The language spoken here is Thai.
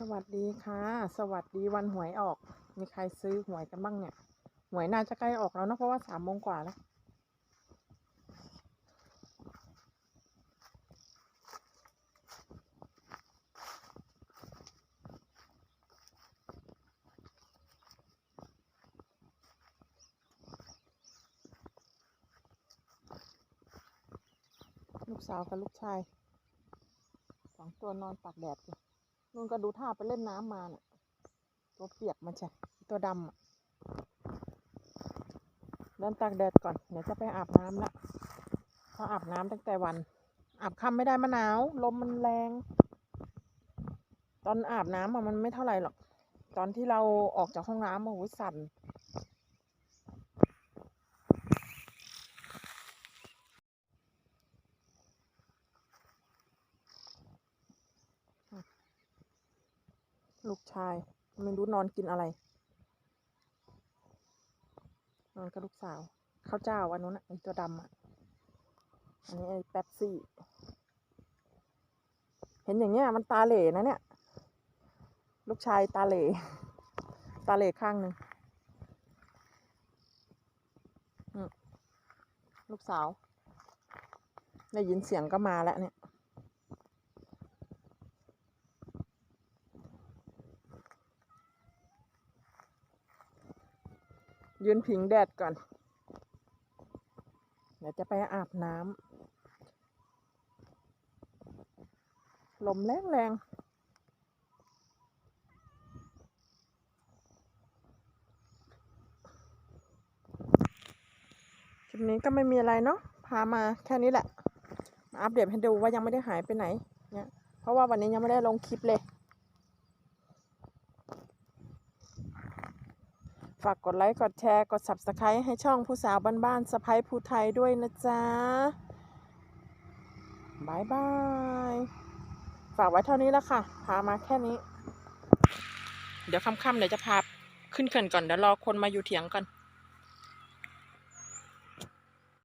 สวัสดีค่ะ สวัสดีวันหวยออก มีใครซื้อหวยกันบ้างเนี่ย หวยน่าจะใกล้ออกแล้วนะเพราะว่าสามโมงกว่าแล้วลูกสาวกับลูกชายสองตัวนอนตากแดดอยู่ นุ่นก็ดูท่าไปเล่นน้ำมาเนี่ยตัวเปียกมันใช่ตัวดำเดินตากแดดก่อน เดี๋ยวจะไปอาบน้ำละเพราะอาบน้ำตั้งแต่วัน อาบค่ำไม่ได้มะหนาว ลมมันแรง ตอนอาบน้ำอะมันไม่เท่าไหร่หรอก ตอนที่เราออกจากห้องน้ำอะโอ้ยสั่น ลูกชาย ไม่รู้นอนกินอะไร นอนกับลูกสาวข้าวเจ้าอันนู้นอะไอตัวดำอะ อันนี้ไอแป๊บซี่ เห็นอย่างเงี้ยมันตาเหล่นะเนี่ย ลูกชายตาเหล่ตาเหล่ข้างหนึ่งลูกสาว ได้ยินเสียงก็มาแล้วเนี่ย ยืนผิงแดดก่อน เดี๋ยวจะไปอาบน้ำลมแรงแรงคลิปนี้ก็ไม่มีอะไรเนาะพามาแค่นี้แหละ มาอัปเดตให้ดูว่ายังไม่ได้หายไปไหนเนี่ยเพราะว่าวันนี้ยังไม่ได้ลงคลิปเลย ฝากกดไลค์กดแชร์กด subscribe ให้ช่องผู้สาวบ้านๆสะพ้ายผู้ไทยด้วยนะจ๊ะบายบาย ฝากไว้เท่านี้แล้วค่ะ พามาแค่นี้ เดี๋ยวค่ำๆเดี๋ยวจะพาขึ้นเขื่อนก่อน เดี๋ยวรอคนมาอยู่เถียงก่อน